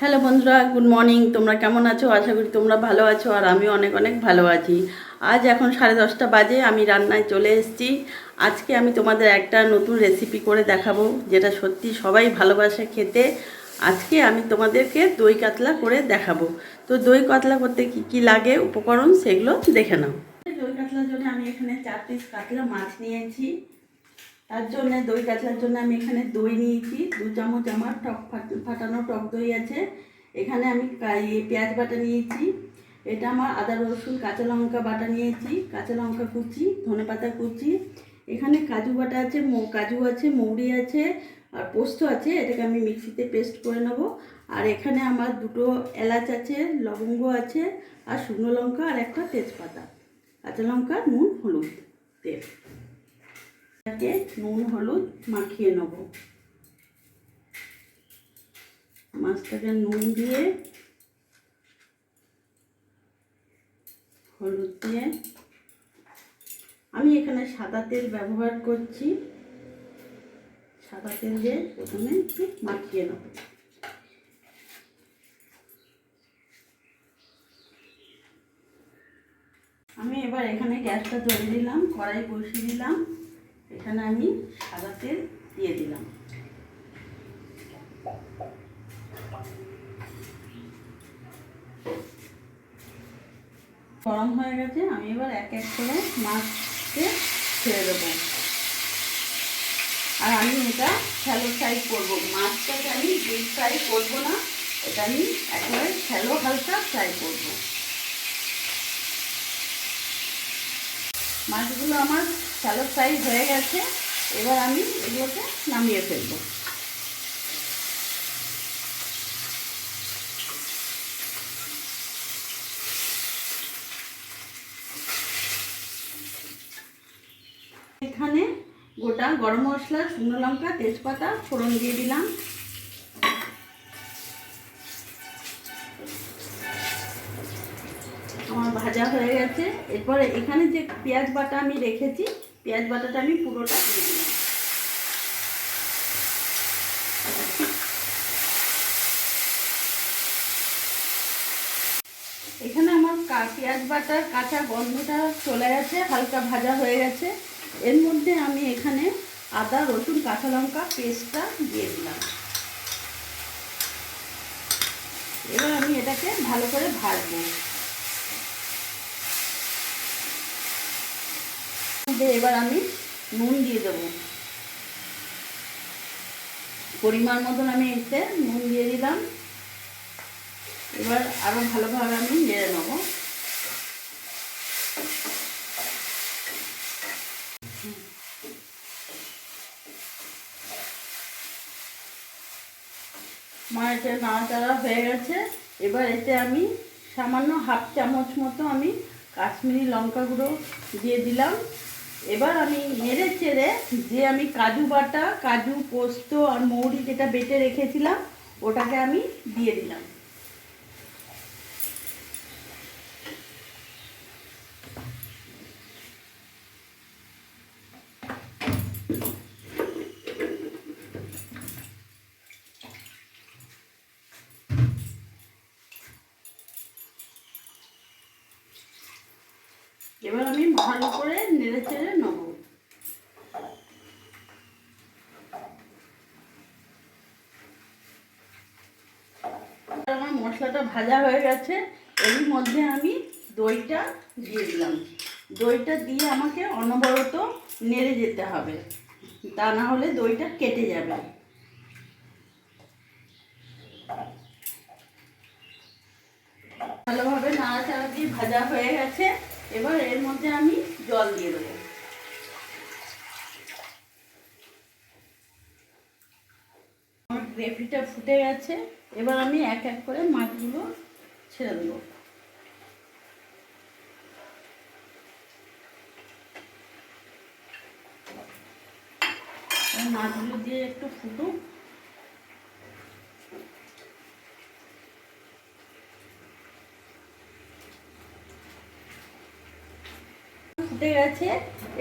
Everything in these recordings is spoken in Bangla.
হ্যালো বন্ধুরা গুড মর্নিং তোমরা কেমন আছো? আশা করি তোমরা ভালো আছো আর আমি অনেক অনেক ভালো আছি। আজ এখন সাড়ে দশটা বাজে, আমি রান্নায় চলে এসেছি। আজকে আমি তোমাদের একটা নতুন রেসিপি করে দেখাবো, যেটা সত্যি সবাই ভালোবাসে খেতে। আজকে আমি তোমাদেরকে দই কাতলা করে দেখাবো। তো দই কাতলা করতে কি কি লাগে, উপকরণ সেগুলো দেখে নাও। দই কাতলার জন্য আমি এখানে চার পিস কাতলা মাছ নিয়েছি। তার জন্য দই কাতলার জন্য আমি এখানে দই নিয়েছি। দু চামচ আমার টক ফাট- ফাটানো টক দই আছে। এখানে আমি পেঁয়াজ বাটা নিয়েছি। এটা আমার আদা, রসুন, কাঁচা লঙ্কা বাটা নিয়েছি। কাঁচা লঙ্কা কুচি, ধনে পাতা কুচি। এখানে কাজু বাটা আছে কাজু আছে, মৌরি আছে, আর পোস্ত আছে। এটাকে আমি মিক্সিতে পেস্ট করে নেব। আর এখানে আমার দুটো এলাচ আছে, লবঙ্গ আছে, আর শুকনো লঙ্কা আর একটা তেজপাতা। কাঁচা লঙ্কা, নুন, হলুদ, তেল। এটাকে নুন, হলুদ মাখিয়ে নেব। মাছটাকে নুন দিয়ে, হলুদ দিয়ে। আমি এখানে সাদা তেল ব্যবহার করছি। সাদা তেল দিয়ে প্রথমে একটু মাখিয়ে নেব। আমি এবার এখানে গ্যাসটা জ্বলে দিলাম কড়াই বসিয়ে দিলাম। এখানে আমি সাদা তেল দিয়ে দিলাম। গরম হয়ে গেছে, আমি এবার এক এক করে মাছকে ছেড়ে দেবো। আর আমি এটা শ্যালো ফ্রাই করব। মাছটাকে আমি ডিপ ফ্রাই করব না, এটা আমি একেবারে শ্যালো হালকা ফ্রাই করব। মাছগুলো আমার শ্যালো ফ্রাই হয়ে গেছে, এবার আমি এগুলোকে নামিয়ে ফেলব। এখানে গোটা গরম মশলা, শুকনো লঙ্কা, তেজপাতা, ফোড়ন দিয়ে দিলাম। ভাজা হয়ে গেছে। এরপরে এখানে যে পেঁয়াজ বাটা আমি রেখেছি, পেঁয়াজ বাটাটা আমি পুরোটা দিয়ে দিলাম। এখানে আমার পেঁয়াজ বাটার কাঁচা গন্ধটা চলে গেছে, হালকা ভাজা হয়ে গেছে। এর মধ্যে আমি এখানে আদা, রসুন, কাঁচা লঙ্কা পেস্টটা দিয়ে দিলাম। এবার আমি এটাকে ভালো করে ভাজবো। মধ্যে এবার আমি নুন দিয়ে দেবো। পরিমাণ মতন আমি এতে নুন দিয়ে দিলাম। এবার আরও ভালোভাবে আমি নেড়ে নেব। আমার এটা নাড়াচাড়া হয়ে গেছে। এবার এতে আমি সামান্য হাফ চামচ মতো আমি কাশ্মীরি লঙ্কা গুঁড়ো দিয়ে দিলাম। এবার আমি নেড়ে চেড়ে যে আমি কাজু বাটা, কাজু পোস্ত আর মৌরি যেটা বেটে রেখেছিলাম, ওটাকে আমি দিয়ে দিলাম। এবার ভালো করে নেড়ে চেড়ে নেব। আমার মশলাটা ভাজা হয়ে গেছে এর মধ্যে আমি দইটা দিয়ে দিলাম। দইটা দিয়ে আমাকে অনবরত নেড়ে যেতে হবে, তা না হলে দইটা কেটে যাবে। ভালোভাবে নাড়াচাড়া দিয়ে ভাজা হয়ে গেছে। এবার এর মধ্যে আমি জল দিয়ে দেবো। আমার গ্রেভিটা ফুটে গেছে, এবার আমি এক এক করে মাছগুলো ছেড়ে দেবো। মাছগুলো দিয়ে একটু ফুটুক। ফুটে গেছে।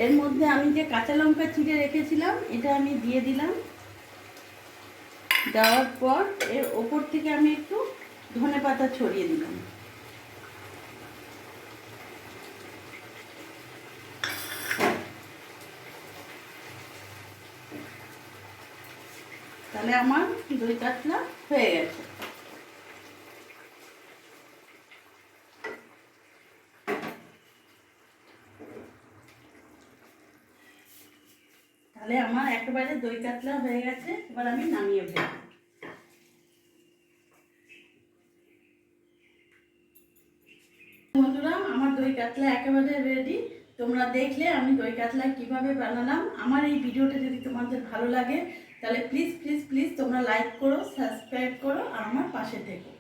এর মধ্যে আমি যে কাঁচা লঙ্কা চিড়ে রেখেছিলাম, এটা আমি দিয়ে দিলাম। দেওয়ার পর এর ওপর থেকে আমি একটু ধনে পাতা ছড়িয়ে দিলাম। তাহলে আমার দই কাতলা হয়ে গেছে। তাহলে আমার একেবারে দই কাতলা হয়ে গেছে, এবার আমি নামিয়ে ফেলব। বন্ধুরা, আমার দই কাতলা একেবারে রেডি তোমরা দেখলে আমি দই কাতলা কীভাবে বানালাম। আমার এই ভিডিওটা যদি তোমাদের ভালো লাগে, তাহলে প্লিজ প্লিজ প্লিজ তোমরা লাইক করো সাবস্ক্রাইব করো, আর আমার পাশে থেকো।